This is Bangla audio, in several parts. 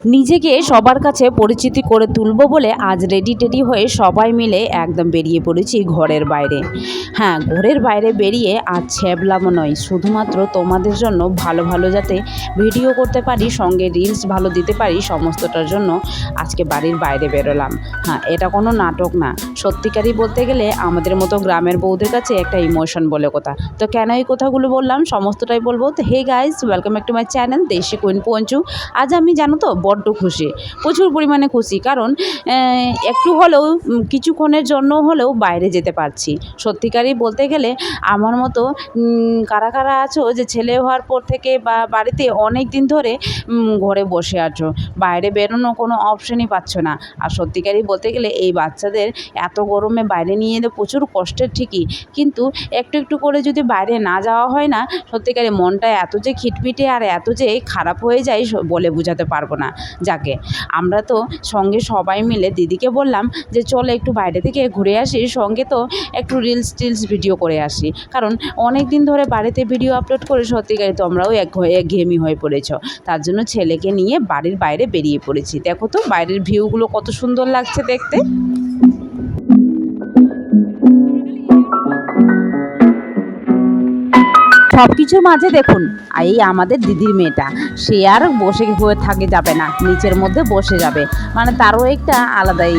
নিজেকে সবার কাছে পরিচিতি করে তুলব বলে আজ রেডি টেডি হয়ে সবাই মিলে একদম বেরিয়ে পড়েছি ঘরের বাইরে। হ্যাঁ ঘরের বাইরে বেরিয়ে আজ ছ্যাবলামো নয়, শুধুমাত্র তোমাদের জন্য ভালো ভালো যাতে ভিডিও করতে পারি, সঙ্গে রিলস ভালো দিতে পারি, সমস্তটার জন্য আজকে বাড়ির বাইরে বেরোলাম। হ্যাঁ এটা কোনো নাটক না সত্যিকারই বলতে গেলে আমাদের মতো গ্রামের বউদের কাছে একটা ইমোশন বলে কথা। তো কেন এই কথাগুলো বললাম? সমস্তটাই বলব। তো hey guys welcome back to my channel Desi queen Panchu আজ আমি জানো তো, বড্ড খুশি। প্রচুর পরিমাণে খুশি, কারণ একটু হলেও কিছুক্ষণের জন্য হলেও বাইরে যেতে পারছি। সত্যিকারই বলতে গেলে, আমার মতো কারা কারা আছো যে ছেলে হওয়ার পর থেকে বা বাড়িতে অনেক দিন ধরে ঘরে বসে আছো। বাইরে বেরোনো কোনো অপশনই পাচ্ছ না। আর সত্যিকারই বলতে গেলে, এই বাচ্চাদের এত গরমে বাইরে নিয়ে যেতে প্রচুর কষ্টের ঠিকই। কিন্তু একটু একটু করে যদি বাইরে না যাওয়া হয় না, সত্যিকারে মনটা এত যে খিটমিটে আর এত যে খারাপ হয়ে যায় বলে বোঝাতে পারব না। যাকে, আমরা তো সঙ্গে সবাই মিলে দিদিকে বললাম যে, চলো একটু বাইরে থেকে ঘুরে আসি, সঙ্গে তো একটু রিলস টিলস ভিডিও করে আসি। কারণ অনেক দিন ধরে বাড়িতে ভিডিও আপলোড করে সত্যিকারে তোমরাও এক ঘেমি হয়ে পড়েছ। তার জন্য ছেলেকে নিয়ে বাড়ির বাইরে বেরিয়ে পড়েছি। দেখো তো, বাইরের ভিউগুলো কত সুন্দর লাগছে দেখতে। সব কিছুর মাঝে দেখুন। এই আমাদের দিদির মেয়েটা, সে আর বসে হয়ে থাকে যাবে না, নিচের মধ্যে বসে যাবে। মানে তারও একটা আলাদাই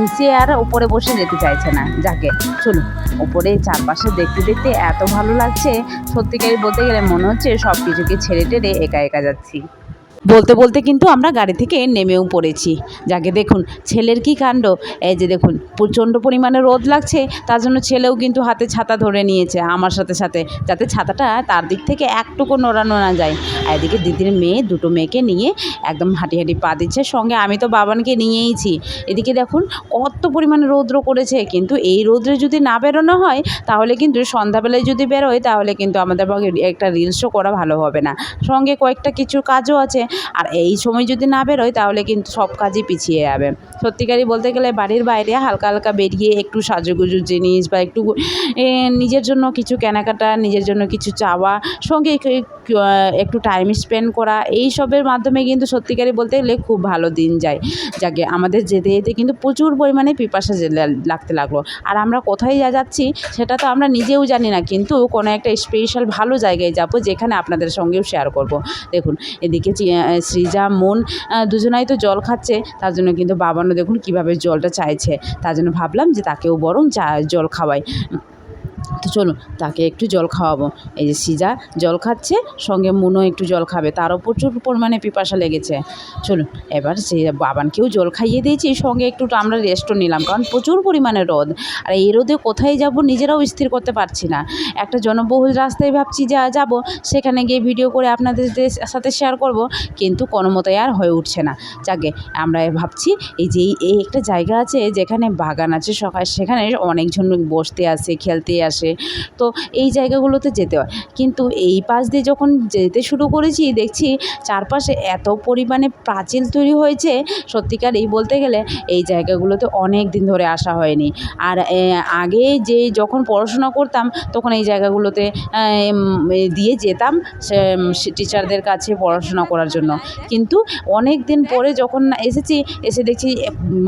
নিচে আর ওপরে বসে যেতে চাইছে না। যাকে শুনুন ওপরে চারপাশে দেখতে দেখতে এত ভালো লাগছে, সত্যিকারই বলতে গেলে মনে হচ্ছে সব কিছুকে ছেড়ে টেড়ে একা একা যাচ্ছি। বলতে বলতে কিন্তু আমরা গাড়ি থেকে নেমেও পড়েছি। যাকে দেখুন, ছেলের কি কাণ্ড? এই যে দেখুন, প্রচণ্ড পরিমাণে রোদ লাগছে, তার জন্য ছেলেও কিন্তু হাতে ছাতা ধরে নিয়েছে আমার সাথে সাথে, যাতে ছাতাটা তার দিক থেকে একটুকু নড়ানো না যায়। এদিকে দিদির মেয়ে, দুটো মেয়েকে নিয়ে একদম হাঁটি হাঁটি পা দিচ্ছে, সঙ্গে আমি তো বাবানকে নিয়েইছি এদিকে দেখুন, কত পরিমাণে রৌদ্র করেছে, কিন্তু এই রৌদ্রে যদি না বেরোনো হয়, তাহলে কিন্তু সন্ধ্যাবেলায় যদি বেরোয়, তাহলে কিন্তু আমাদের একটা রিলসও করা ভালো হবে না। সঙ্গে কয়েকটা কিছু কাজও আছে আর এই সময় যদি না বেরোয়, তাহলে কিন্তু সব কাজই পিছিয়ে যাবে। সত্যিকারই বলতে গেলে বাড়ির বাইরে হালকা হালকা বেরিয়ে একটু সাজুগুজুর জিনিস বা একটু নিজের জন্য কিছু কেনাকাটা, নিজের জন্য কিছু চাওয়া, সঙ্গে একটু- টাইম স্পেন্ড করা এই সবের মাধ্যমে কিন্তু সত্যিকারই বলতে গেলে খুব ভালো দিন যায়। যাকে আমাদের যেতে যেতে কিন্তু প্রচুর পরিমাণে পিপাসা লাগতে লাগল। আর আমরা কোথায় যা যাচ্ছি, সেটা তো আমরা নিজেও জানি না, কিন্তু কোনো একটা স্পেশাল ভালো জায়গায় যাব, যেখানে আপনাদের সঙ্গেও শেয়ার করব। দেখুন, এদিকে সৃজা, মন দুজনাই তো জল খাচ্ছে। তার জন্য কিন্তু বাবানও দেখুন কীভাবে জলটা চাইছে। তার জন্য ভাবলাম যে তাকেও বরং চা, জল খাওয়াই। তো চলুন, তাকে একটু জল খাওয়াবো। এই যে সিজা জল খাচ্ছে, সঙ্গে মুনো একটু জল খাবে। তারও প্রচুর পরিমাণে পিপাসা লেগেছে। চলুন, এবার সে বাবানকেও জল খাইয়ে দিয়েছি, সঙ্গে একটু আমরা রেস্টও নিলাম, কারণ প্রচুর পরিমাণে রোদ। আর এই রোদে কোথায় যাব নিজেরাও স্থির করতে পারছি না। একটা জনবহুল রাস্তায় ভাবছি যা যাব, সেখানে গিয়ে ভিডিও করে আপনাদের সাথে শেয়ার করব, কিন্তু কোনো মতোই আর হয়ে উঠছে না। যাকে আমরা ভাবছি, এই যে এই- এই একটা জায়গা আছে, যেখানে বাগান আছে, সকাল সেখানে অনেকজন বসতে আসে, খেলতে আসে তো এই জায়গাগুলোতে যেতে হয়। কিন্তু এই পাশ দিয়ে যখন যেতে শুরু করেছি, দেখছি চারপাশে এত পরিমাণে প্রাচীর তৈরি হয়েছে। সত্যিকার এই বলতে গেলে এই জায়গাগুলোতে অনেক দিন ধরে আসা হয়নি। আর আগে যে যখন পড়াশোনা করতাম, তখন এই জায়গাগুলোতে দিয়ে যেতাম টিচারদের কাছে পড়াশোনা করার জন্য। কিন্তু অনেক দিন পরে যখন এসেছি, এসে দেখছি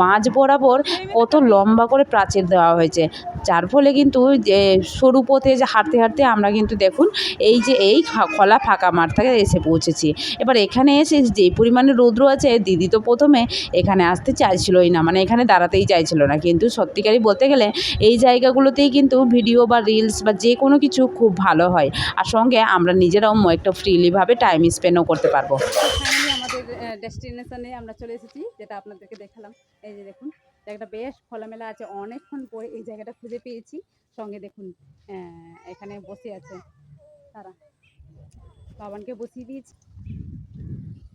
মাঝ বরাবর কত লম্বা করে প্রাচীর দেওয়া হয়েছে। যার ফলে কিন্তু যে সরু পথে যে হাঁটতে হাঁটতে আমরা কিন্তু দেখুন এই যে এই খোলা ফাঁকা মাঠ থেকে এসে পৌঁছেছি। এবার এখানে এসে যে পরিমাণে রৌদ্র আছে, দিদি তো প্রথমে এখানে আসতে চাইছিলই না মানে এখানে দাঁড়াতেই চাইছিল না। কিন্তু সত্যিকারই বলতে গেলে এই জায়গাগুলোতেই কিন্তু ভিডিও বা রিলস বা যে কোনো কিছু খুব ভালো হয়। আর সঙ্গে আমরা নিজেরাও একটু ফ্রিলিভাবে টাইম স্পেন্ডও করতে পারব। আমাদের ডেস্টিনেশনে আমরা চলে এসেছি, যেটা আপনাদেরকে দেখালাম। এই যে দেখুন জায়গাটা বেশ খোলামেলা আছে। অনেকক্ষণ পরে এই জায়গাটা খুঁজে পেয়েছি। সঙ্গে দেখুন এখানে বসে আছে তারা। বাবানকে বসিয়ে দিয়েছি।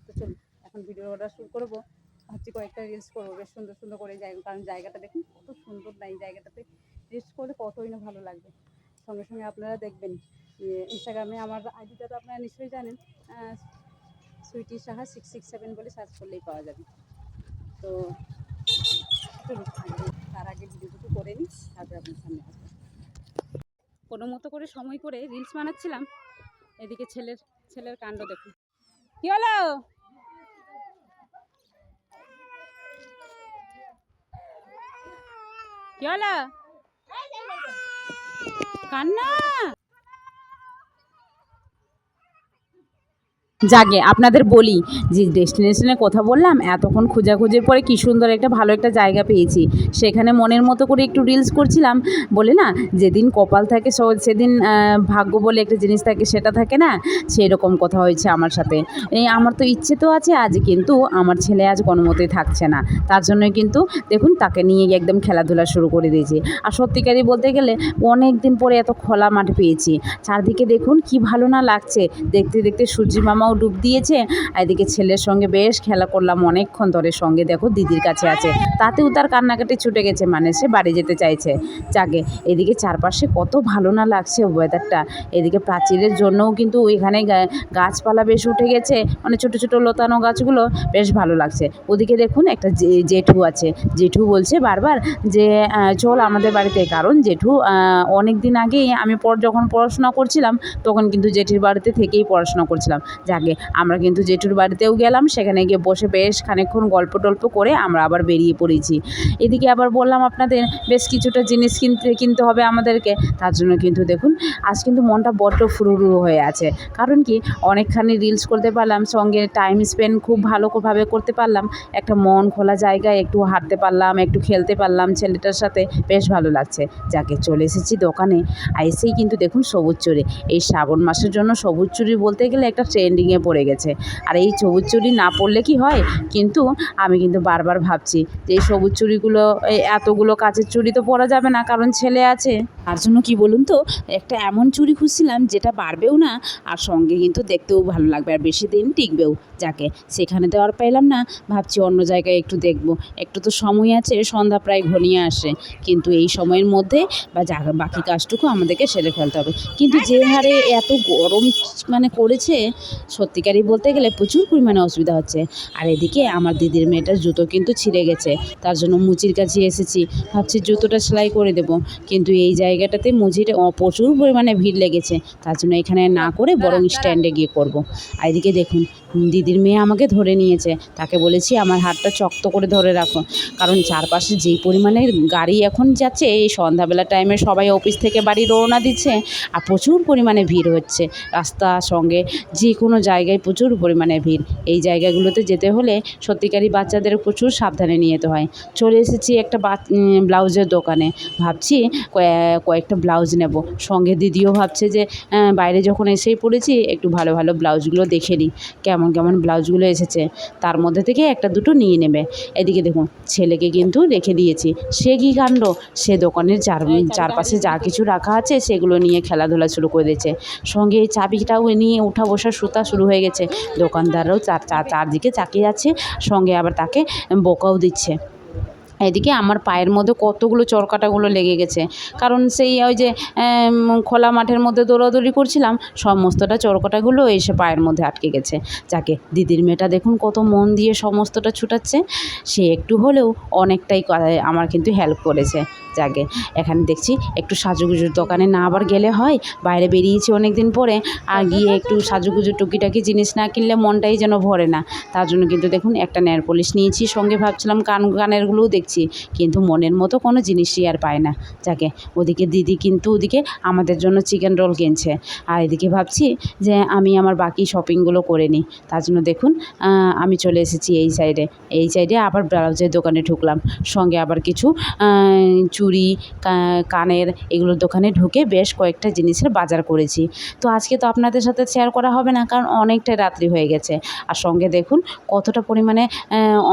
তো চলুন, এখন ভিডিওটা শুরু করব। ভাবছি কয়েকটা রিলস করব। বেশ সুন্দর সুন্দর করে জায়গা, কারণ জায়গাটা দেখুন, কত সুন্দর না এই জায়গাটাতে রিলস করলে কতই না ভালো লাগবে। সঙ্গে সঙ্গে আপনারা দেখবেন ইনস্টাগ্রামে আমার আইডিটা তো আপনারা নিশ্চয়ই জানেন Sweety Saha six six seven বলে সার্চ করলেই পাওয়া যাবে। তো তার আগে ভিডিওটুকু করে নিস তারপরে আপনার সামনে আসব। কোনো মতো করে সময় করে রিলস বানাচ্ছিলাম। এদিকে ছেলের ছেলের কাণ্ড দেখুন। কি হলো? কি হলো? কান্না? যাকে আপনাদের বলি, যে ডেস্টিনেশনের কথা বললাম, এতক্ষণ খোঁজাখুঁজির পরে কী সুন্দর একটা ভালো একটা জায়গা পেয়েছি। সেখানে মনের মতো করে একটু রিলস করছিলাম, বলে না, যেদিন কপাল থাকে সেদিন ভাগ্য বলে একটা জিনিস থাকে, সেটা থাকে না সেই রকম কথা হয়েছে আমার সাথে। এই আমার তো ইচ্ছে তো আছে আজ কিন্তু আমার ছেলে আজ কোনো মতেই থাকছে না। তার জন্যই কিন্তু দেখুন, তাকে নিয়ে একদম খেলাধুলা শুরু করে দিয়েছি। আর সত্যিকারই বলতে গেলে অনেক দিন পরে এত খোলা মাঠ পেয়েছি। চারদিকে দেখুন কি ভালো না লাগছে, দেখতে দেখতে সূর্যি মামাও ডুব দিয়েছে। এদিকে ছেলের সঙ্গে বেশ খেলা করলাম অনেকক্ষণ ধরে। সঙ্গে দেখো দিদির কাছে আছে। তাতেও তার কান্নাকাটি ছুটে গেছে মানে সে বাড়ি যেতে চাইছে। যাকে এদিকে চারপাশে কত ভালো না লাগছে ওয়েদারটা এদিকে প্রাচীরের জন্যও কিন্তু গা- গাছপালা বেশ উঠে গেছে। মানে ছোটো ছোটো লতানো গাছগুলো বেশ ভালো লাগছে। ওদিকে দেখুন একটা জেঠু আছে। জেঠু বলছে বারবার যে চল আমাদের বাড়িতে। কারণ জেঠু অনেক দিন আগেই আমি পর, যখন পড়াশোনা করছিলাম, তখন কিন্তু জেঠির বাড়িতে থেকেই পড়াশোনা করছিলাম। যাকে আমরা কিন্তু জেঠুর বাড়িতেও গেলাম, সেখানে গিয়ে বসে বেশ খানিকক্ষণ গল্প টল্প করে আমরা আবার বেরিয়ে পড়েছি। এদিকে আবার বললাম আপনাদের, বেশ কিছুটা জিনিস কিনতে কিনতে হবে আমাদেরকে। তার জন্য কিন্তু দেখুন, আজ কিন্তু মনটা বড্ড ফুরুরু হয়ে আছে। কারণ কি, অনেকখানি রিলস করতে পারলাম, সঙ্গে টাইম স্পেন্ড খুব ভালোভাবে করতে পারলাম। একটা মন খোলা জায়গায় একটু হাঁটতে পারলাম, একটু খেলতে পারলাম ছেলেটার সাথে, বেশ ভালো লাগছে। যাকে চলে এসেছি দোকানে এসেই কিন্তু দেখুন সবুজ চুরি এই শ্রাবণ মাসের জন্য সবুজ চুরি বলতে গেলে একটা ট্রেন্ডিংয়ে পড়ে গেছে। আর এই সবুজ চুরি না পড়লে কি হয়? কিন্তু আমি কিন্তু বারবার ভাবছি যে এই সবুজ চুরিগুলো এতগুলো কাচের চুরি তো পরা যাবে না, কারণ ছেলে আছে। তার জন্য কি বলুন তো, একটা এমন চুরি খুঁজছিলাম যেটা বাড়বেও না, আর সঙ্গে কিন্তু দেখতেও ভালো লাগবে, আর বেশি দিন টিকবেও। যাকে। সেখানে তো আর পেলাম না। ভাবছি অন্য জায়গায় একটু দেখব। একটু তো সময় আছে, সন্ধ্যা প্রায় ঘনিয়ে আসে। কিন্তু এই সময়ের মধ্যে বা যা বাকি কাজটুকু আমাদেরকে সেরে ফেলতে হবে। কিন্তু যে হারে এত গরম মানে করেছে, সত্যিকারই বলতে গেলে প্রচুর পরিমাণে অসুবিধা হচ্ছে। আর এদিকে আমার দিদির মেয়েটার জুতো কিন্তু ছিঁড়ে গেছে। তার জন্য মুচির কাছে এসেছি। ভাবছি জুতোটা সেলাই করে দেব। কিন্তু এই জায়গাটাতে মুচির প্রচুর পরিমাণে ভিড় লেগেছে। তার জন্য এখানে না করে বরং স্ট্যান্ডে গিয়ে করব। আর এদিকে দেখুন দিদির মেয়ে আমাকে ধরে নিয়েছে। তাকে বলেছি, আমার হাতটা শক্ত করে ধরে রাখো। কারণ চারপাশে যেই পরিমাণে গাড়ি এখন যাচ্ছে, এই সন্ধ্যাবেলা টাইমে সবাই অফিস থেকে বাড়ি রওনা দিচ্ছে আর প্রচুর পরিমাণে ভিড় হচ্ছে। রাস্তা সঙ্গে যে কোনো জায়গায় প্রচুর পরিমাণে ভিড়। এই জায়গাগুলোতে যেতে হলে সত্যিকারই বাচ্চাদের প্রচুর সাবধানে নিয়ে যেতে হয়। চলে এসেছি একটা ব্লাউজের দোকানে। ভাবছি, কয়ে- কয়েকটা ব্লাউজ নেব। সঙ্গে দিদিও ভাবছে যে বাইরে যখন এসেই পড়েছি, একটু ভালো ভালো ব্লাউজগুলো দেখে নিই। কেমন কেমন কেমন ব্লাউজগুলো এসেছে তার মধ্যে থেকে একটা দুটো নিয়ে নেবে। এদিকে দেখুন ছেলেকে কিন্তু রেখে দিয়েছি। সে কী কাণ্ড? সে দোকানের চার চারপাশে যা কিছু রাখা আছে সেগুলো নিয়ে খেলাধুলা শুরু করে দিয়েছে। সঙ্গে এই চাবিটাও নিয়ে উঠা বসা সুতা শুরু হয়ে গেছে। দোকানদাররাও চার চার- চারদিকে চাকিয়ে আছে সঙ্গে আবার তাকে বোকাও দিচ্ছে। এদিকে আমার পায়ের মধ্যে কতগুলো চরকাটাগুলো লেগে গেছে। কারণ সেই ওই যে খোলা মাঠের মধ্যে দৌড়াদৌড়ি করছিলাম, সমস্তটা চরকাটাগুলো এসে পায়ের মধ্যে আটকে গেছে। যাকে দিদির মেয়েটা দেখুন কত মন দিয়ে সমস্তটা ছুটাচ্ছে, সে একটু হলেও অনেকটাই আমার কিন্তু হেল্প করেছে। যাকে এখানে দেখছি একটু সাজুগুজুর দোকানে না আবার গেলে হয় বাইরে বেরিয়েছি অনেক দিন পরে আর গিয়ে একটু সাজুগুজু টুকিটাকি জিনিস না কিনলে মনটাই যেন ভরে না। তার জন্য কিন্তু দেখুন একটা নেয়ার পলিশ নিয়েছি সঙ্গে ভাবছিলাম কান কানেরগুলোও দেখছি কিন্তু মনের মতো কোনো জিনিসই আর পায় না। যাকে ওদিকে দিদি কিন্তু ওদিকে আমাদের জন্য চিকেন রোল কিনছে। আর এদিকে ভাবছি যে আমি আমার বাকি শপিংগুলো করে নিই। তার জন্য দেখুন আমি চলে এসেছি এই সাইডে এই সাইডে আবার ব্লাউজের দোকানে ঢুকলাম। সঙ্গে আবার কিছু আহ, চুড়ি কানের এগুলোর দোকানে ঢুকে বেশ কয়েকটা জিনিসের বাজার করেছি। তো আজকে তো আপনাদের সাথে শেয়ার করা হবে না, কারণ অনেকটাই রাত্রি হয়ে গেছে। আর সঙ্গে দেখুন কতটা পরিমাণে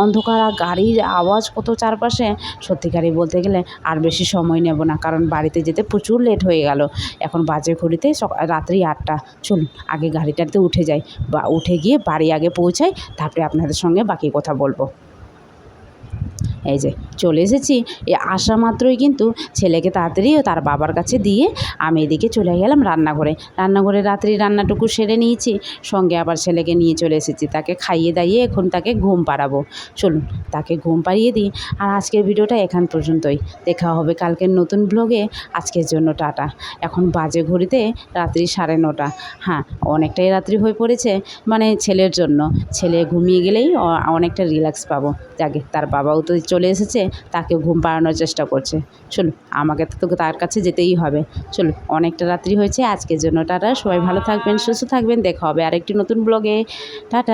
অন্ধকার আর গাড়ির আওয়াজ কত চারপাশে। সত্যিকারই বলতে গেলে আর বেশি সময় নেব না, কারণ বাড়িতে যেতে প্রচুর লেট হয়ে গেল। এখন বাজে ঘড়িতে রাত্রি আটটা। চলুন, আগে গাড়িটাতে উঠে যাই। বা উঠে গিয়ে বাড়ি আগে পৌঁছাই, তারপরে আপনাদের সঙ্গে বাকি কথা বলব। এই যে চলে এসেছি। এ আসা মাত্রই কিন্তু ছেলেকে তাড়াতাড়ি তার বাবার কাছে দিয়ে আমি এদিকে চলে গেলাম রান্নাঘরে। রান্নাঘরে রাত্রি রান্নাটুকু সেরে নিয়েছি, সঙ্গে আবার ছেলেকে নিয়ে চলে এসেছি। তাকে খাইয়ে দাইয়ে এখন তাকে ঘুম পাড়াবো। চলুন, তাকে ঘুম পাড়িয়ে দিই। আর আজকের ভিডিওটা এখান পর্যন্তই। দেখা হবে কালকের নতুন ব্লগে আজকের জন্য টাটা। এখন বাজে ঘড়িতে রাত্রি সাড়ে নটা। হ্যাঁ অনেকটাই রাত্রি হয়ে পড়েছে মানে ছেলের জন্য। ছেলে ঘুমিয়ে গেলেই অনেকটা রিল্যাক্স পাবো। যাকে তার বাবাও তো চলে এসেছে, তাকে ঘুম পাড়ানোর চেষ্টা করছে। চলো, আমাকে তো তার কাছে যেতেই হবে। চলো, অনেকটা রাত্রি হয়েছে, আজকের জন্য টাটা। সবাই ভালো থাকবেন, সুস্থ থাকবেন। দেখা হবে আরেকটি নতুন ব্লগে টাটা।